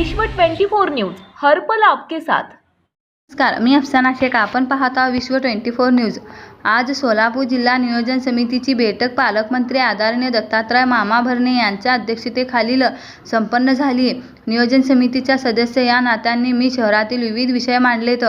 विश्व 24 न्यूज हर्पल आपके साथ. नमस्कार मी अफसाना शेख. आपण पाहत आहोत विश्व ट्वेंटी फोर न्यूज. आज सोलापूर जिल्हा नियोजन समितीची बैठक पालकमंत्री आदरणीय दत्तात्रय मामा भरणे यांच्या अध्यक्षतेखालील संपन्न झाली. नियोजन समितीच्या सदस्य या नात्यांनी मी शहरातील विविध विषय मांडलेत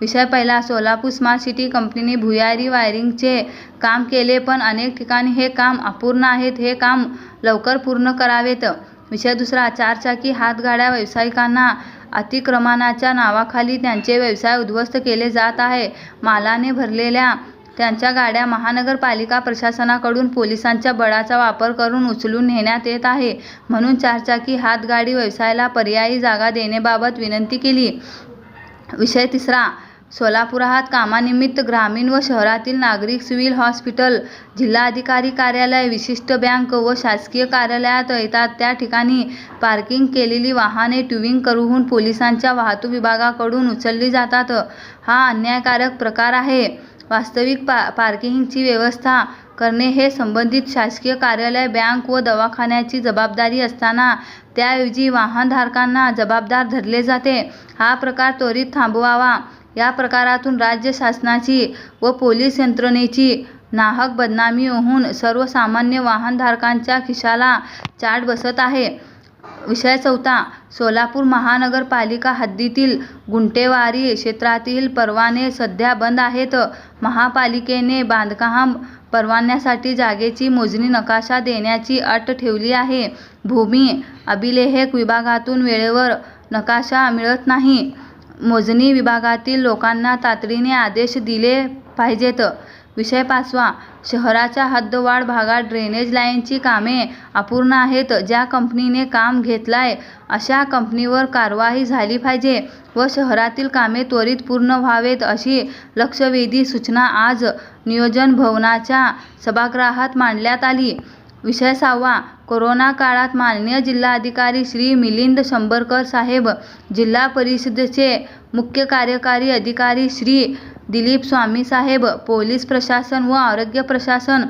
विषय पहिला सोलापूर स्मार्ट सिटी कंपनीने भुयारी वायरिंगचे काम केले पण अनेक ठिकाणी हे काम अपूर्ण आहेत हे काम लवकर पूर्ण करावेत विषय दुसरा चारचाकी हातगाड्या व्यावसायिकांना अतिक्रमणाच्या नावाखाली त्यांचे व्यवसाय उद्ध्वस्त केले जात आहे. मालाने भरलेल्या त्यांच्या गाड्या महानगरपालिका प्रशासनाकडून पोलिसांच्या बळाचा वापर करून उचलून नेण्यात येत आहे. म्हणून चारचाकी हातगाडी व्यवसायाला पर्यायी जागा देण्याबाबत विनंती केली. विषय तिसरा सोलापुरात कामानिमित्त ग्रामीण व शहरातील नागरिक सिव्हिल हॉस्पिटल जिल्हाधिकारी कार्यालय विशिष्ट बँक व शासकीय कार्यालयात येतात. त्या ठिकाणी पार्किंग केलेली वाहने ट्युविंग करून पोलिसांच्या वाहतूक विभागाकडून उचलली जातात. हा अन्यायकारक प्रकार आहे. वास्तविक पा पार्किंगची व्यवस्था करणे हे संबंधित शासकीय कार्यालय बँक व दवाखान्याची जबाबदारी असताना त्याऐवजी वाहनधारकांना जबाबदार धरले जाते. हा प्रकार त्वरित थांबवावा. या प्रकारातून राज्य शासनाची व पोलीस यंत्रणेची नाहक बदनामी होऊन सर्वसामान्य वाहनधारकांच्या खिशाला चाट बसत आहे. विषय चौथा सोलापूर महानगरपालिका हद्दीतील गुंटेवारी क्षेत्रातील परवाने सध्या बंद आहेत. महापालिकेने बांधकाम परवान्यासाठी जागेची मोजणी नकाशा देण्याची अट ठेवली आहे. भूमी अभिलेख विभागातून वेळेवर नकाशा मिळत नाही. मोजणी विभागातील लोकांना तातडीने आदेश दिले पाहिजेत. विषय पाचवा. शहराच्या हद्दवाढ भागात ड्रेनेज लाईनची कामे अपूर्ण आहेत. ज्या कंपनीने काम घेतलाय अशा कंपनीवर कारवाई झाली पाहिजे व शहरातील कामे त्वरित पूर्ण व्हावेत अशी लक्षवेधी सूचना आज नियोजन भवनाच्या सभागृहात मांडण्यात आली. विषय सहावा. कोरोना काळात माननीय जिल्हाधिकारी श्री मिलिंद शंभरकर साहेब जिल्हा परिषदेचे मुख्य कार्यकारी अधिकारी श्री दिलीप स्वामी साहेब पोलीस प्रशासन व आरोग्य प्रशासन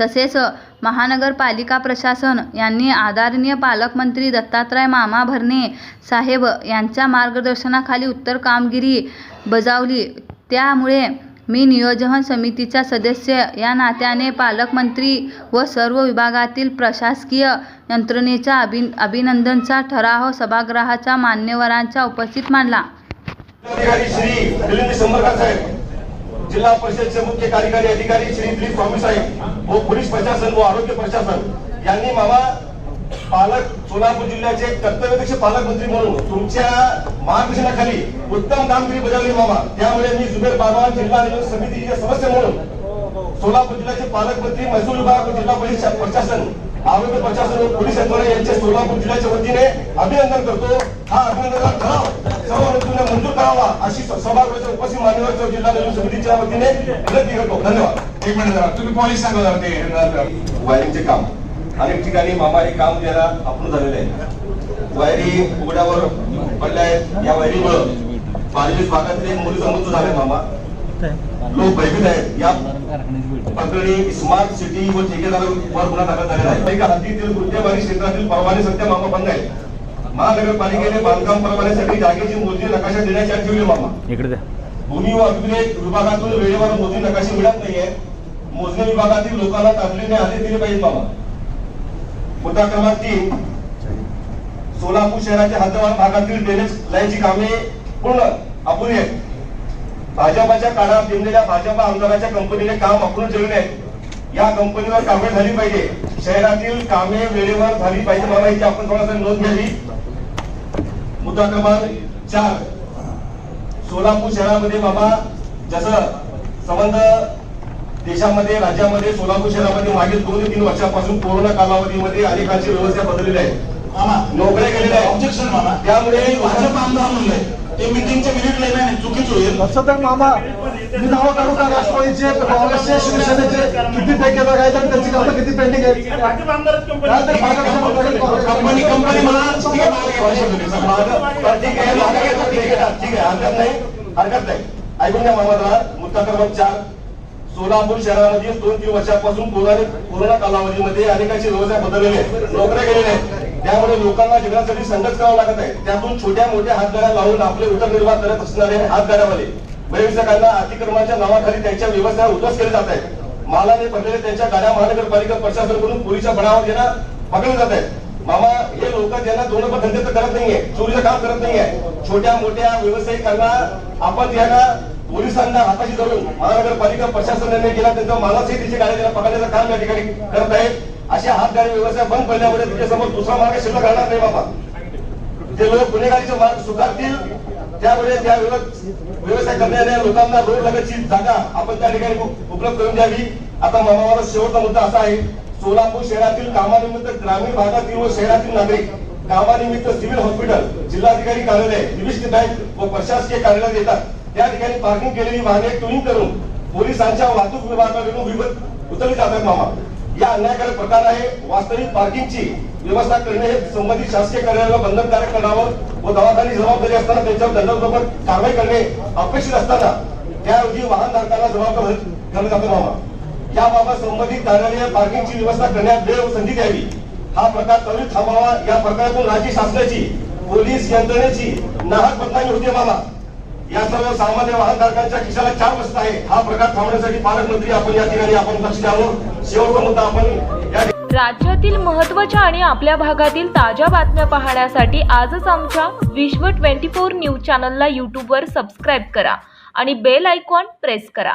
तसेच महानगरपालिका प्रशासन यांनी आदरणीय पालकमंत्री दत्तात्रय मामा भरणे साहेब यांच्या मार्गदर्शनाखाली उत्तर कामगिरी बजावली. त्यामुळे मी नियोजन समितीचा सदस्य या नात्याने पालकमंत्री व सर्व विभागातील प्रशासकीय यंत्रणेचा अभि अभिनंदनचा ठराव सभागृहाच्या मान्यवरांच्या उपस्थित मांडला. जिल्हा परिषदचे मुख्य कार्यकारी अधिकारी श्री दिलीप स्वामी साहेब व पोलीस प्रशासन व आरोग्य प्रशासन यांनी मामा पालक सोलापूर जिल्ह्याचे कर्तव्यदक्ष पालकमंत्री म्हणून तुमच्या मार्गदर्शनाखाली उत्तम कामगिरी बजावली मामा. त्यामुळे मी जुबेर बाबा जिल्हा नियोजन समितीचे सदस्य म्हणून सोलापूर जिल्ह्याचे पालकमंत्री महसूल विभाग जिल्हा परिषद प्रशासन आरोग्य प्रशासन पोलीस यंत्रणा यांचे सोलापूर जिल्ह्याच्या वतीने अभिनंदन करतो. हा अभिनंदनाचा ठराव सर्व मंत्र्यांना मंजूर करावा अशी सभागृहाच्या उपस्थित मान्यवर जिल्हा नियोजन समितीच्या वतीने विनंती करतो. धन्यवाद. एक मिनिट जरा तुम्ही पॉलिश सांगा वायरिंगचे काम. अनेक ठिकाणी मामा हे काम द्यायला आपण झालेले आहे. वायरी उघड्यावर पडल्या आहेत. या वायरीमुळं बार्वीस भागातले मुलीचा मृत्यू झाले मामा. लोक भयभीत आहेत. या प्रकरणी स्मार्ट सिटी व ठेकेदारावर गुन्हा दाखल झालेला आहे. एका हद्दीतील गुंठेवारी क्षेत्रातील परवाने सध्या मामा बंद आहेत. महानगरपालिकेने बांधकाम परवान्यासाठी जागेची मोजणी नकाशा देण्याची अट ठेवली मामा. इकडे भूमी व अभिलेख विभागातून वेळेवर मोजणी नकाशे मिळत नाहीये. मोजणी विभागातील लोकांना तातडीने आदेश दिले पाहिजेत मामा. मुद्दा क्रमांक तीन. सोलापूर शहराच्या हद्दवार भागातील ड्रेनेज लाईनची कामे पूर्ण अपुरी आहेत. भाजपाच्या काळात नेमलेल्या भाजपा आमदाराच्या कंपनीने काम अपूर्ण ठेवले आहेत या कंपनीवर कामे झाली पाहिजे. शहरातील कामे वेळेवर झाली पाहिजे मला याची आपण थोडासा नोंद घ्यावी. मुद्दा क्रमांक चार. सोलापूर शहरामध्ये बाबा जसं संबंध देशामध्ये राज्यामध्ये सोलापूर शहरामध्ये मागील दोन तीन वर्षापासून कोरोना कालावधीमध्ये अनेकांची व्यवस्था बदललेली आहे. मामा नोकऱ्या गेलेल्या आहेत. ऑब्जेक्शन मामा. त्यामुळे भाजप आमदार म्हणलंय ते मिटिंगचे मिनिट नाही चुकीच होईल. असं तर मामा मी नाव काढू का राष्ट्रवादीचे काँग्रेसचे शिवसेनेचे किती ठेकेदार आहेत आणि त्याची कामं किती पेंडिंग आहेत? लोकांनी कंपनी कंपनी मला ठीक आहे आहे ठीक आहे हरकत नाही. हरकत नाही. ऐकून घ्या मामा मुद्दा क्रमांक चार. सोलापूर शहरामध्ये दोन तीन वर्षापासून कोरोना कालावधीमध्ये अनेकांची व्यवसाय बदललेले आहेत नोकऱ्या गेलेल्या आहेत. त्यामुळे लोकांना जीवनासाठी संघर्ष करावा लागत आहे. त्यातून छोट्या मोठ्या हातगाड्या लावून आपले उदरनिर्वाह करत असणारे हातगाड्यावाले व्यवसायिकांना अतिक्रमणाच्या नावाखाली त्यांच्या व्यवसाय उद्ध्वस्त केले जात आहेत. मालाने भरलेल्या त्यांच्या गाड्या महानगरपालिका प्रशासनाकडून पोलीसच्या बळावर घेणं पकडले जात आहेत. मामा हे लोक ज्यांना दोन रुपये धंदे तर करत नाहीये. चोरीचं काम करत नाहीये. छोट्या मोठ्या व्यावसायिकांना आपण यांना पोलिसांना हाताशी धरून महानगरपालिका प्रशासनाने गेला त्यांचा मालासही तिची गाड्या पकडण्याचं काम या ठिकाणी करत आहेत. अशा हातगाडी व्यवसाय बंद पडल्यामुळे तुझ्यासमोर दुसरा मार्ग शिल्लक राहणार नाही बाबा. जे लोक गुन्हेगारीचे मार्ग स्वीकारतील त्यामुळे त्या व्यवसाय करणाऱ्या लोकांना रोड लगतची जागा आपण त्या ठिकाणी उपलब्ध करून द्यावी. आता मामावर शेवटचा मुद्दा असा आहे सोलापूर शहरातील कामानिमित्त ग्रामीण भागातील व शहरातील नागरिक कामानिमित्त सिव्हिल हॉस्पिटल जिल्हाधिकारी कार्यालय निविष्ट बँक व प्रशासकीय कार्यालयात येतात. त्या ठिकाणी पार्किंग केलेली वाहने ट्युनिंग करून पोलिसांच्या वाहतूक विभागाकडून विभत उतरली जातात मामा. या अन्यायकारक प्रकार आहे. वास्तविक पार्किंगची व्यवस्था करणे हे संबंधित शासकीय कार्यालयाला बंधनकारक करावं व दवाखानी जबाबदारी असताना त्यांच्यावर दंडात्मक कारवाई करणे अपेक्षित असताना त्याऐवजी वाहनधारकांना जबाबदार करण्यात जातो मामा. याबाबत संबंधित कार्यालय पार्किंगची व्यवस्था करण्यात वेळ व संधी द्यावी. हा प्रकार त्वरित थांबावा. या प्रकारातून राज्य शासनाची पोलीस यंत्रणेची नाहक बदनामी होते मामा. या सर्व सामान्य वाहनधारकांच्या खिशाला चार बसत आहे. हा प्रकार थांबण्यासाठी पालकमंत्री आपण या ठिकाणी आपण लक्ष द्यावं. शेवटचा मुद्दा आपण राज्यातील महत्त्वाच्या आणि आपल्या भागातील ताज्या बातम्या पाहण्यासाठी आजच आमच्या विश्व 24 न्यूज चॅनलला यूट्यूबवर सबस्क्राईब करा आणि बेल आयकॉन प्रेस करा.